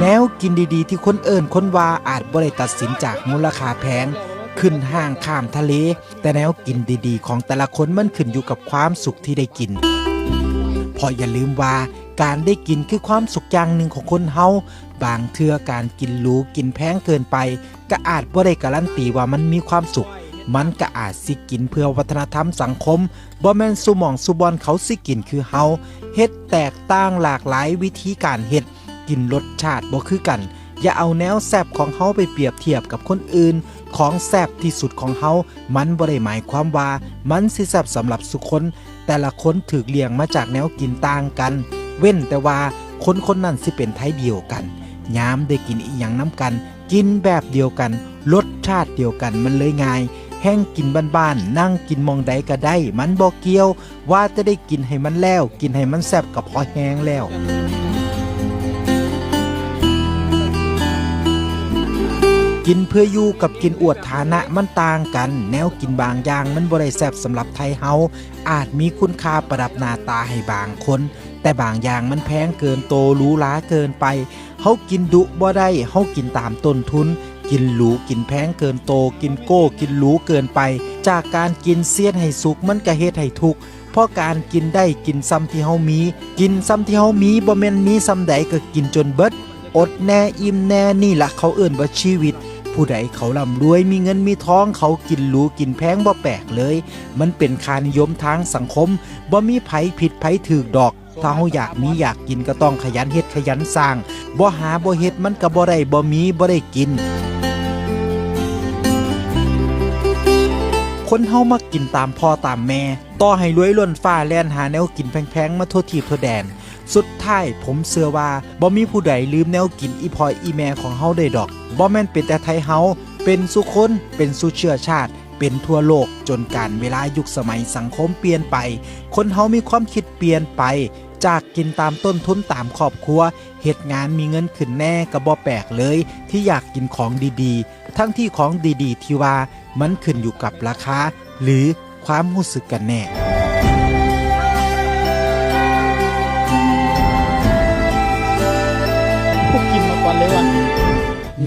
แนวกินดีๆ ที่คนเอิญคนว่าอาจบ่ได้ตัดสินจากมูลค่าแพงขึ้นห้างข้ามทะเล แต่แนวกินดีๆ ของแต่ละคนมันขึ้นอยู่กับความสุขที่ได้กินเพราะอย่าลืมว่าการได้กินคือความสุขอย่างหนึ่งของคนเฮาบางเทื่อการกินหรูกินแพงเกินไป ก็อาจบ่ได้การันตีว่ามันมีความสุข มันก็อาจสิกินเพื่อวัฒนธรรมสังคมบ่แมนสุมองสุบอนเขาสิกินคือเฮาเฮ็ดแตกต่างหลากหลายวิธีการเฮ็ด กินรสชาติบ่คือกัน อย่าเอาแนวแซบของเฮาไปเปรียบเทียบกับคนอื่น ของแซบที่สุดของเฮามันบ่ได้หมายความว่ามันสิแซบสำหรับสุคน แต่ละคนถูกเลี้ยงมาจากแนวกินต่างกัน เว้นแต่ว่าคนคนนั้นสิเป็นไทยเดียวกันยามได้กินอีหยังน้ำกัน กินแบบเดียวกัน รสชาติเดียวกันมันเลยง่ายแห้งกินบ้านๆ นั่งกินมองใดก็ได้ มันบอกเกี่ยว ว่าจะได้กินให้มันแล้ว กินให้มันแซ่บกับพอแห้งแล้ว กินเพื่ออยู่กับกินอวดฐานะมันต่างกัน แนวกินบางอย่างมันบ่ได้แซบสำหรับไทยเฮาอาจมีคุณค่าประดับหน้าตาให้บางคน แต่บางอย่างมันแพงเกินโตรูหราเกินไปเฮากินดุบ่ได้เฮากินตามต้นทุน กินหรูกินแพงเกินโต กินโก้ กินหรูเกินไป จากการกินเสียนให้สุกมันก็เฮ็ดให้ทุกข์เพราะการกินได้กินซ้ำที่เฮามี กินซ้ำที่เฮามีบ่แม่นมีซ้ำใดก็กินจนเบิดอดแน่อิ่มแน่นี่ละเขาเอิ้นว่าชีวิต ผู้ใดเขาร่ำรวยมีเงินมีท้องเขากินหรูกินแพงบ่แปลกเลย มันเป็นคานิยมทางสังคมบ่มีไผผิดไผถูกดอก ถ้าเฮาอยากมีอยากกินก็ต้องขยันเฮ็ดขยันสร้างบ่หาบ่เฮ็ดมันก็บ่ได้บ่มีบ่ได้กินคนเฮามักกินตามพ่อตามแม่ ต่อให้รวยล้นฟ้าแล่นหาแนวกินแพงๆ มาทั่วทีบทั่วแดน สุดท้ายผมเชื่อว่าบ่มีผู้ใดลืมแนวกินอีพอยอีแม่ของเฮาได้ดอกบ่แม่นเป็นแต่ไทยเฮาเป็นสุคนเป็นสุเชื้อชาติ เป็นทั่วโลกจนการเวลายุคสมัยสังคมเปลี่ยนไป คนเฮามีความคิดเปลี่ยนไป จากกินตามต้นทุนตามครอบครัวเหตุงานมีเงินขึ้นแน่ก็บ่แปลกเลย ที่อยากกินของดีๆ ทั้งที่ของดีๆ ที่ว่ามันขึ้นอยู่กับราคาหรือความรู้สึกกันแน่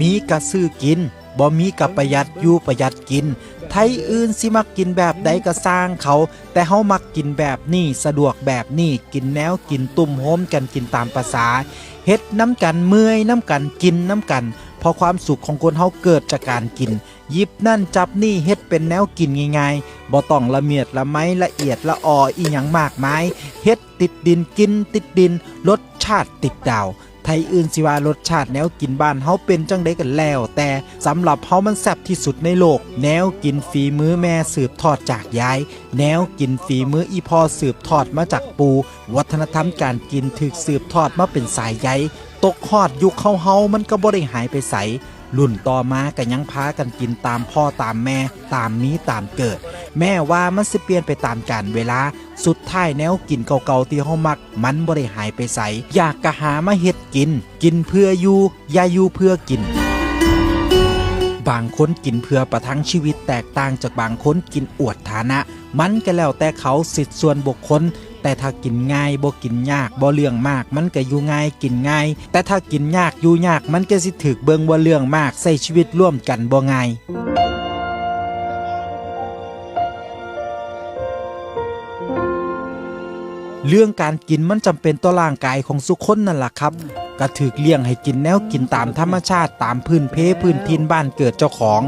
มีกะซื้อกินบ่มีกะประหยัดอยู่ประหยัดกิน ไทยอื่นสิมักกินแบบใดก็สร้างเขา แต่เฮามักกินแบบนี้สะดวกแบบนี้กินแนวกินตุ่มโฮมกันกินตามภาษาเฮ็ดน้ำกันเมื่อยน้ำกันกินน้ำกันพราะความสุขของคนเฮาเกิดจากการกิน ยิบนั่นจับนี่เฮ็ดเป็นแนวกินง่ายๆบ่ต้องละเมียดละไมละเอียดละอออีหยังมากมายเฮ็ดติดดินกินติดดินรสชาติติดดาว ไทยอื่นสิว่ารสชาติแนวกินบ้านเฮาเป็นจังไดกันแล้ว แต่สำหรับเฮามันแซ่บที่สุดในโลก แนวกินฝีมือแม่สืบทอดจากยาย แนวกินฝีมืออีพ่อสืบทอดมาจากปู วัฒนธรรมการกินถึกสืบทอดมาเป็นสายใยตกฮอดยุคเฮาเฮามันก็บ่ได้หายไปไสรุ่นต่อมาก็ยังพากันกินตามพ่อตามแม่ตามมีตามเกิด แม่ว่ามันสิเปลี่ยนไปตามกาลเวลา สุดท้ายแนวกินเก่าๆที่เฮามัก มันบ่ได้หายไปไสอยากกะหามาเฮ็ดกิน กินเพื่ออยู่อย่าอยู่เพื่อกินบางคนกินเพื่อประทังชีวิตแตกต่างจากบางคนกินอวดฐานะ มันก็แล้วแต่เขาสิทธิ์ส่วนบุคคล แต่ถ้ากินง่ายบ่กินยากบ่เรื่องมาก มันก็อยู่ง่ายกินง่าย แต่ถ้ากินยากอยู่ยากมันก็สิถึกเบิงว่เรื่องมากใส่ชีวิตร่วมกันบ่ง่าย เรื่องการกินมันจำเป็นต่อร่างกายของสุคนนั่นแหละครับก็ถือเลี้ยงให้กินแนวกินตามธรรมชาติตามพื้นเพพื้นทินบ้านเกิดเจ้าของ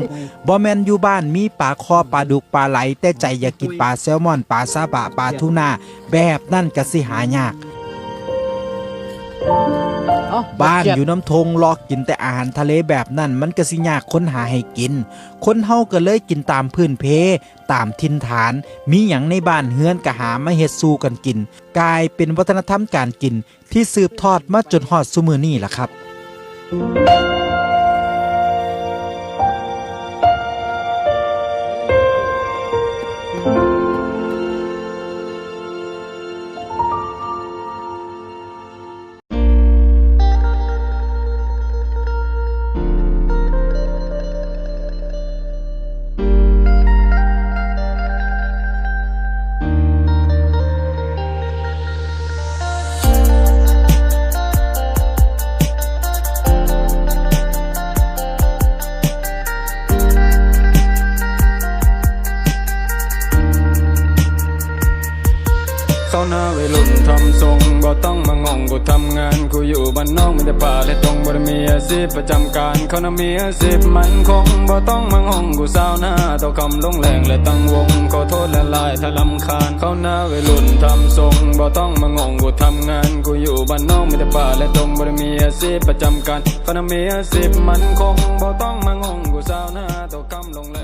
บ่แมนอยู่บ้านมีปลาคอปลาดุกปลาไหล แต่ใจอยากกินปลาแซลมอนปลาซาบะปลาทูน่าแบบนั่นก็สิหายาก บ้านเกลีดอยู่น้ำทงลอกกินแต่อาหารทะเลแบบนั้น มันก็สิยากค้นหาให้กิน คนเฮาก็เลยกินตามพื้นเพ ตามทินฐาน มีหยังในบ้านเฮือนก็หามาเฮ็ดสู้กันกิน กลายเป็นวัฒนธรรมการกินที่สืบทอดมาจนฮอดซุมือนี้ล่ะครับ น้าวัยรุ่นทำทรงบ่ต้องมางงกูทำงานกูอยู่บ้านนอกมันจะป่าและตรงบ่ได้มีอาชีพประจำการเขานะมีอาชีพมันคงบ่ต้องมางงกูสาวหน้าต่อคำลงแรงและตั้งวงขอโทษและลายถ้าลำคาญเขาหน้าวัยรุ่นทำทรงบ่ต้องมางงกูทำงานกูอยู่บ้านนอกมันจะป่าและตรงบ่ได้มีอาชีพประจำการเขานะมีอาชีพมันคงบ่ต้องมางงกูสาวหน้าต่อคำลงแรง